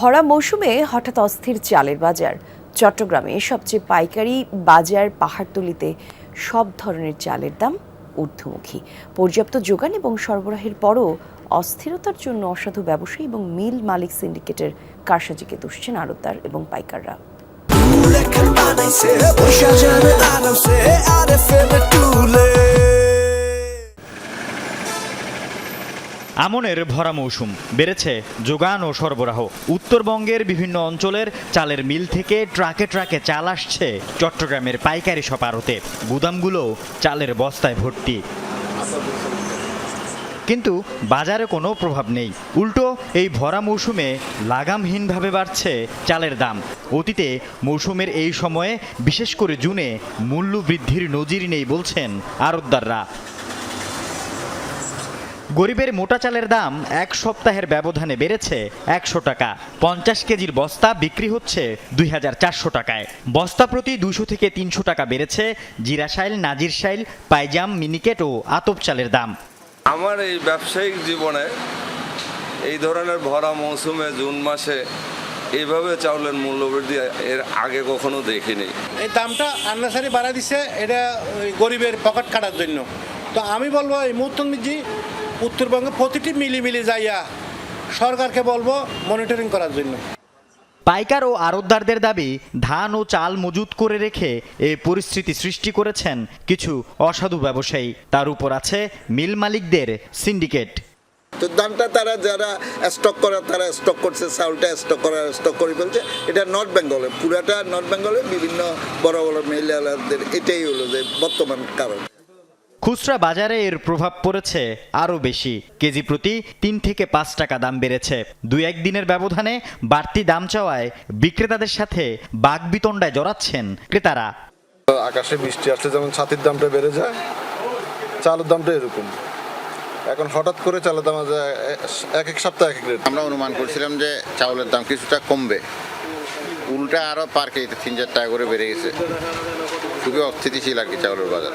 ভরা মৌসুমে হঠাৎ অস্থির চালের বাজার। চট্টগ্রামে সবচেয়ে পাইকারি বাজার পাহাড়তলিতে সব ধরনের চালের দাম ঊর্ধ্বমুখী। পর্যাপ্ত যোগান এবং সরবরাহের পরও অস্থিরতার জন্য অসাধু ব্যবসায়ী এবং মিল মালিক সিন্ডিকেটের কারসাজিকে দুষছেন আড়তদার এবং পাইকাররা। আমনের ভরা মৌসুম, বেড়েছে যোগান ও সরবরাহ। উত্তরবঙ্গের বিভিন্ন অঞ্চলের চালের মিল থেকে ট্রাকে ট্রাকে চাল আসছে চট্টগ্রামের পাইকারি সব আড়তে। গুদামগুলো চালের বস্তায় ভর্তি। কিন্তু বাজারে কোনো প্রভাব নেই। উল্টো, এই ভরা মৌসুমে লাগামহীনভাবে বাড়ছে চালের দাম। অতীতে মৌসুমের এই সময়ে, বিশেষ করে জুনে, মূল্য বৃদ্ধির নজির নেই বলছেন আড়তদাররা। গরিবের মোটা চালের দাম এক সপ্তাহের ব্যবধানে বেড়েছে একশো টাকা। পঞ্চাশ কেজির বস্তা বিক্রি হচ্ছে দুই হাজার চারশো টাকায়। বস্তা প্রতি দুশো থেকে তিনশো টাকা বেড়েছে জিরাশাইল নাজিরশাইল পাইজাম মিনিকেট ও আতপ চালের দাম। আমার এই ব্যবসায়িক জীবনে এই ধরনের ভরা মৌসুমে জুন মাসে এইভাবে চাউলের মূল্যবৃদ্ধি এর আগে কখনো দেখিনি। এই দামটা আন্নাসারি বাড়া দিচ্ছে এটা ওই গরিবের পকেট কাটার জন্য। তো আমি বলব এই মুহূর্তজি উত্তরবঙ্গে প্রতিটি মিলি মিলি যাইয়া সরকারকে বলব মনিটরিং করার জন্য। পাইকার ও আড়তদারদের দাবি ধান ও চাল মজুত করে রেখে এই পরিস্থিতি সৃষ্টি করেছেন কিছু অসাধু ব্যবসায়ী। তার উপর আছে মিল মালিকদের সিন্ডিকেট। তো দামটা তারা যারা স্টক করে তারা স্টক করছে চাউলটা স্টক করা স্টক করে ফেলছে। এটা নর্থ বেঙ্গলে পুরাটা নর্থ বেঙ্গলে বিভিন্ন বড় বড় মেলাদের এটাই হলো যে বর্তমান কারণ। খুচরা বাজারে এর প্রভাব পড়েছে আরও বেশি। কেজি প্রতি তিন থেকে পাঁচ টাকা দাম বেড়েছে। দুই একদিনের ব্যবধানে বাড়তি দাম চাওয়ায় বিক্রেতাদের সাথে বাগবিতণ্ডায় জড়াচ্ছেন ক্রেতারা। আকাশে বৃষ্টি আসলে যেমন ছাতির দামটা বেড়ে যায় চালের দামটা এরকম। এখন হঠাৎ করে চালের দাম এক এক সপ্তাহে এক এক রেট। আমরা অনুমান করছিলাম যে চাউলের দাম কিছুটা কমবে। উল্টা আরও পার কেজিতে তিন চার টাকা করে বেড়ে গেছে। খুবই অস্থিতিশীল আর কি চাউলের বাজার।